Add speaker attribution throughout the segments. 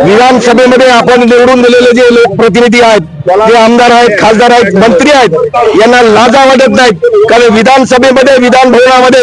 Speaker 1: विधानसभेमध्ये आपण निवडून दिलेले जे लोकप्रतिनिधी आहेत जे आमदार आहेत खासदार आहेत मंत्री आहेत यांना लाजा वाटत नाहीत. कारण विधानसभेमध्ये विधान भवनामध्ये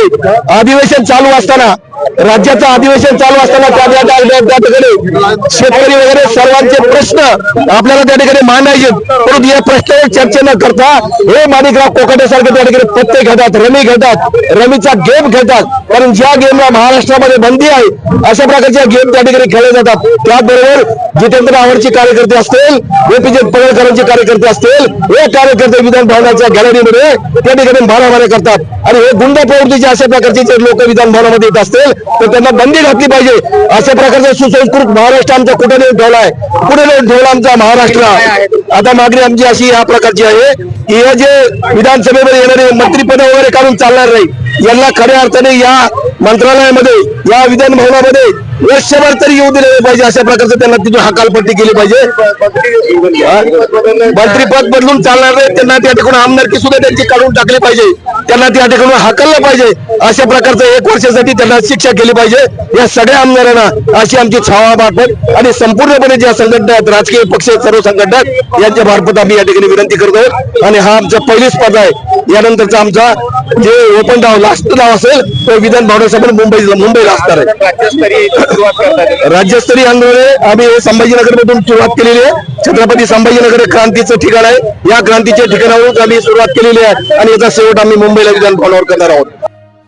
Speaker 1: अधिवेशन चालू असताना राज्याचं अधिवेशन चालू असताना त्या ठिकाणी शेतकरी वगैरे सर्वांचे प्रश्न आपल्याला त्या ठिकाणी मांडायचे. परंतु या प्रश्नावर चर्चा न करता हे माणिकराव कोकाटेसारखे त्या ठिकाणी पत्ते घेतात रमी घेतात रमीचा गेम खेळतात. कारण ज्या गेमला महाराष्ट्रामध्ये बंदी आहे अशा प्रकारच्या गेम त्या ठिकाणी खेळले जातात. त्याचबरोबर जितेंद्र आव्हाडचे कार्यकर्ते असतील एपीजे पडळकरांचे कार्यकर्ते असतील हे कार्यकर्ते विधान भवनाच्या गॅलरीमध्ये त्या ठिकाणी मारामाऱ्या करतात. आणि हे गुंड प्रवृत्तीचे अशा प्रकारचे जर लोक विधान भवनामध्ये येत असतील तर त्यांना बंदी घातली पाहिजे. अशा प्रकारचा सुसंस्कृत महाराष्ट्र आमचा कुठे नेऊन ठेवला आहे. कुठे नेऊन ठेवला आमचा महाराष्ट्र. आता मागणी आमची अशी या प्रकारची आहे की हे जे विधानसभेमध्ये येणारे मंत्रीपद वगैरे काढून चालणार नाही. यांना खऱ्या अर्थाने या मंत्रालयामध्ये या विधान भवनामध्ये वर्षभर तरी येऊ दिले पाहिजे अशा प्रकारचं त्यांना तिथून हकालपट्टी केली पाहिजे. मंत्रीपद बदलून चालणार नाही त्यांना त्या ठिकाणी आमदारकी सुद्धा त्यांची काढून टाकली पाहिजे. त्यांना त्या ठिकाणी हकललं पाहिजे. अशा प्रकारचं एक वर्षासाठी त्यांना शिक्षा केली पाहिजे. या सगळ्या आमदारांना अशी आमची छावा मार्फत आणि संपूर्णपणे ज्या संघटना आहेत राजकीय पक्ष सर्व संघटना यांच्या मार्फत आम्ही या ठिकाणी विनंती करतो. आणि हा आमचा पहिली स्पर्धा आहे. यानंतरचा आमचा जे ओपन डाव लास्ट डाव असेल तो विधान भवनासमोर मुंबई मुंबईला असणार आहे. राज्यस्तरीय आंदोलन आम्ही संभाजीनगर मधून सुरुवात केलेली आहे. छत्रपती संभाजीनगर हे क्रांतीचं ठिकाण आहे. या क्रांतीच्या ठिकाणावरून आम्ही सुरुवात केलेली आहे आणि याचा शेवट आम्ही मुंबईला विधान भवनावर करणार आहोत.